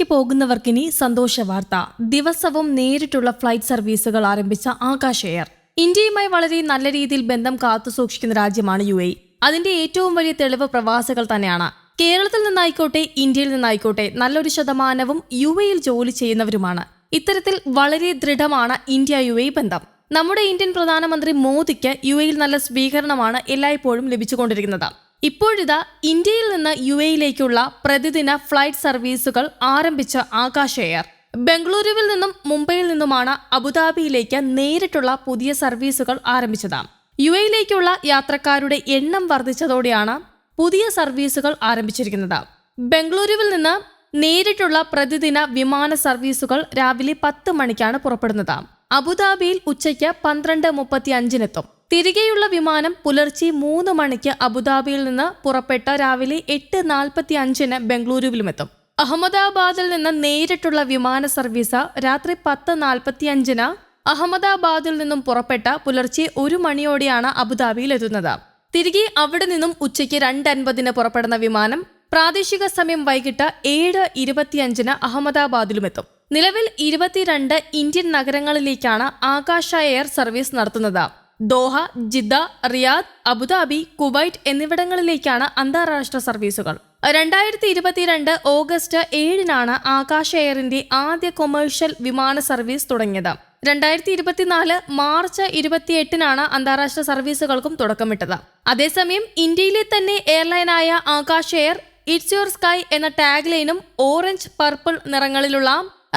യുഎയിലേക്ക് പോകുന്നവർക്കിനി സന്തോഷ വാർത്ത ദിവസവും നേരിട്ടുള്ള ഫ്ലൈറ്റ് സർവീസുകൾ ആരംഭിച്ച ആകാശ് എയർ. ഇന്ത്യയുമായി വളരെ നല്ല രീതിയിൽ ബന്ധം കാത്തുസൂക്ഷിക്കുന്ന രാജ്യമാണ് യു എ. അതിന്റെ ഏറ്റവും വലിയ തെളിവ് പ്രവാസികൾ തന്നെയാണ്. കേരളത്തിൽ നിന്നായിക്കോട്ടെ ഇന്ത്യയിൽ നിന്നായിക്കോട്ടെ നല്ലൊരു ശതമാനവും യു എയിൽ ജോലി ചെയ്യുന്നവരുമാണ്. ഇത്തരത്തിൽ വളരെ ദൃഢമാണ് ഇന്ത്യ യു എ ബന്ധം. നമ്മുടെ ഇന്ത്യൻ പ്രധാനമന്ത്രി മോദിക്ക് യു എയിൽ നല്ല സ്വീകരണമാണ് എല്ലായ്പ്പോഴും ലഭിച്ചുകൊണ്ടിരിക്കുന്നത്. ഇപ്പോഴിതാ ഇന്ത്യയിൽ നിന്ന് യു എയിലേക്കുള്ള പ്രതിദിന ഫ്ലൈറ്റ് സർവീസുകൾ ആരംഭിച്ച ആകാശ് എയർ. ബംഗളൂരുവിൽ നിന്നും മുംബൈയിൽ നിന്നുമാണ് അബുദാബിയിലേക്ക് നേരിട്ടുള്ള പുതിയ സർവീസുകൾ ആരംഭിച്ചത്. യു എയിലേക്കുള്ള യാത്രക്കാരുടെ എണ്ണം വർദ്ധിച്ചതോടെയാണ് പുതിയ സർവീസുകൾ ആരംഭിച്ചിരിക്കുന്നത്. ബംഗളൂരുവിൽ നിന്ന് നേരിട്ടുള്ള പ്രതിദിന വിമാന സർവീസുകൾ രാവിലെ പത്ത് മണിക്കാണ് പുറപ്പെടുന്നത്. അബുദാബിയിൽ ഉച്ചയ്ക്ക് പന്ത്രണ്ട് മുപ്പത്തി അഞ്ചിനെത്തും തിരികെയുള്ള വിമാനം പുലർച്ചെ മൂന്ന് മണിക്ക് അബുദാബിയിൽ നിന്ന് പുറപ്പെട്ട രാവിലെ എട്ട് നാൽപ്പത്തി അഞ്ചിന് ബംഗളൂരുവിലുമെത്തും. അഹമ്മദാബാദിൽ നിന്ന് നേരിട്ടുള്ള വിമാന സർവീസ് രാത്രി പത്ത് നാൽപ്പത്തി അഞ്ചിന് അഹമ്മദാബാദിൽ നിന്നും പുറപ്പെട്ട പുലർച്ചെ ഒരു മണിയോടെയാണ് അബുദാബിയിൽ എത്തുന്നത് തിരികെ അവിടെ നിന്നും ഉച്ചയ്ക്ക് രണ്ട് അൻപതിന് പുറപ്പെടുന്ന വിമാനം പ്രാദേശിക സമയം വൈകിട്ട് ഏഴ് ഇരുപത്തിയഞ്ചിന് അഹമ്മദാബാദിലുമെത്തും. നിലവിൽ ഇരുപത്തിരണ്ട് ഇന്ത്യൻ നഗരങ്ങളിലേക്കാണ് ആകാശ എയർ സർവീസ് നടത്തുന്നത്. Doha Jeddah Riyadh Abu Dhabi Kuwait എന്നിവിടങ്ങളിലേക്കാണ് അന്താരാഷ്ട്ര സർവീസുകൾ. രണ്ടായിരത്തി ഇരുപത്തിരണ്ട് ഓഗസ്റ്റ് ഏഴിനാണ് ആകാശ എയറിന്റെ ആദ്യ കൊമേഴ്ഷ്യൽ വിമാന സർവീസ് തുടങ്ങിയത്. രണ്ടായിരത്തി ഇരുപത്തിനാല് മാർച്ച് ഇരുപത്തിയെട്ടിനാണ് അന്താരാഷ്ട്ര സർവീസുകൾക്കും തുടക്കമിട്ടത്. അതേസമയം ഇന്ത്യയിലെ തന്നെ എയർലൈനായ Akasa air it's your sky എന്ന ടാഗ് ലൈനും ഓറഞ്ച് പർപ്പിൾ നിറങ്ങളിലുള്ള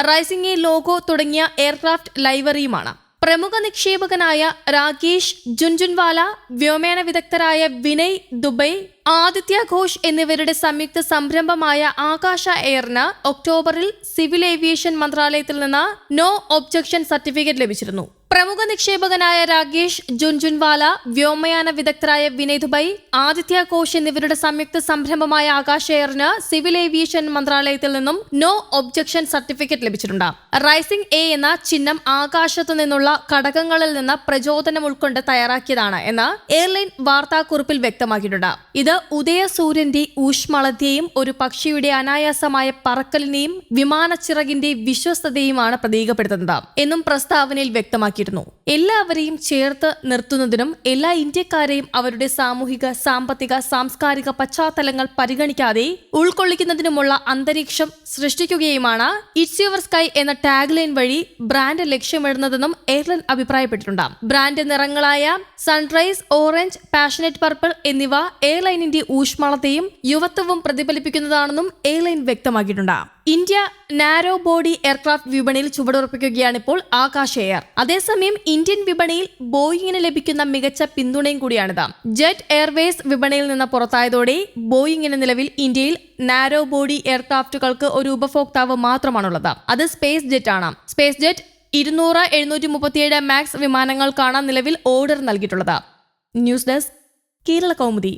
റൈസിംഗ് എ ലോഗോ തുടങ്ങിയ എയർക്രാഫ്റ്റ് ലൈവറിയുമാണ്. പ്രമുഖ നിക്ഷേപകനായ രാകേഷ് ജുൻജുൻവാല വ്യോമയാന വിദഗ്ധരായ വിനയ് ദുബൈ ആദിത്യ ഘോഷ് എന്നിവരുടെ സംയുക്ത സംരംഭമായ ആകാശ എയറിന് ഒക്ടോബറിൽ സിവിൽ ഏവിയേഷൻ മന്ത്രാലയത്തിൽ നിന്ന് നോ ഒബ്ജക്ഷൻ സർട്ടിഫിക്കറ്റ് ലഭിച്ചിരുന്നു. പ്രമുഖ നിക്ഷേപകനായ രാകേഷ് ജുൻജുൻവാല വ്യോമയാന വിദഗ്ധരായ വിനയ് ദുബൈ ആദിത്യ ഘോഷ് എന്നിവരുടെ സംയുക്ത സംരംഭമായ ആകാശ എയറിന് സിവിൽ ഏവിയേഷൻ മന്ത്രാലയത്തിൽ നിന്നും നോ ഒബ്ജക്ഷൻ സർട്ടിഫിക്കറ്റ് ലഭിച്ചിട്ടുണ്ട്. റൈസിംഗ് എ എന്ന ചിഹ്നം ആകാശത്തു നിന്നുള്ള ഘടകങ്ങളിൽ നിന്ന് പ്രചോദനം ഉൾക്കൊണ്ട് തയ്യാറാക്കിയതാണ് എന്ന് എയർലൈൻ വാർത്താക്കുറിപ്പിൽ വ്യക്തമാക്കിയിട്ടുണ്ട്. ഇത് ഉദയസൂര്യന്റെ ഊഷ്മളതയും ഒരു പക്ഷിയുടെ അനായാസമായ പറക്കലിനെയും വിമാനച്ചിറകിന്റെ വിശ്വസ്തതയുമാണ് പ്രതീകപ്പെടുത്തുന്നത് എന്നും പ്രസ്താവനയിൽ വ്യക്തമാക്കിയിരുന്നു. എല്ലാവരെയും ചേർത്ത് നിർത്തുന്നതിനും എല്ലാ ഇന്ത്യക്കാരെയും അവരുടെ സാമൂഹിക സാമ്പത്തിക സാംസ്കാരിക പശ്ചാത്തലങ്ങൾ പരിഗണിക്കാതെ ഉൾക്കൊള്ളിക്കുന്നതിനുമുള്ള അന്തരീക്ഷം സൃഷ്ടിക്കുകയുമാണ് ഇറ്റ്സ് യുവർ സ്കൈ എന്ന ടാഗ് ലൈൻ വഴി ബ്രാൻഡ് ലക്ഷ്യമിടുന്നതെന്നും എയർലൈൻ അഭിപ്രായപ്പെട്ടിട്ടുണ്ട്. ബ്രാൻഡ് നിറങ്ങളായ സൺറൈസ് ഓറഞ്ച് പാഷനറ്റ് പർപ്പിൾ എന്നിവ എയർലൈനിന്റെ ഊഷ്മളതയും യുവത്വവും പ്രതിഫലിപ്പിക്കുന്നതാണെന്നും എയർലൈൻ വ്യക്തമാക്കിയിട്ടുണ്ട്. ഇന്ത്യ നാരോ ബോഡി എയർക്രാഫ്റ്റ് വിപണിയിൽ ചുവടുറപ്പിക്കുകയാണ് ഇപ്പോൾ ആകാശ എയർ. അതേസമയം ഇന്ത്യൻ വിപണിയിൽ ബോയിങ്ങിന് ലഭിക്കുന്ന മികച്ച പിന്തുണയും കൂടിയാണിത്. ജെറ്റ് എയർവേസ് വിപണിയിൽ നിന്ന് പുറത്തായതോടെ ബോയിങ്ങിന് നിലവിൽ ഇന്ത്യയിൽ നാരോ ബോഡി എയർക്രാഫ്റ്റുകൾക്ക് ഒരു ഉപഭോക്താവ് മാത്രമാണുള്ളത്. അത് സ്പേസ് ജെറ്റ് ആണ്. സ്പേസ് ജെറ്റ് ഇരുന്നൂറ് എഴുന്നൂറ്റി മുപ്പത്തിയേഴ് മാക്സ് വിമാനങ്ങൾക്കാണ് നിലവിൽ ഓർഡർ നൽകിയിട്ടുള്ളത്. News desk Kerala Kaumudi.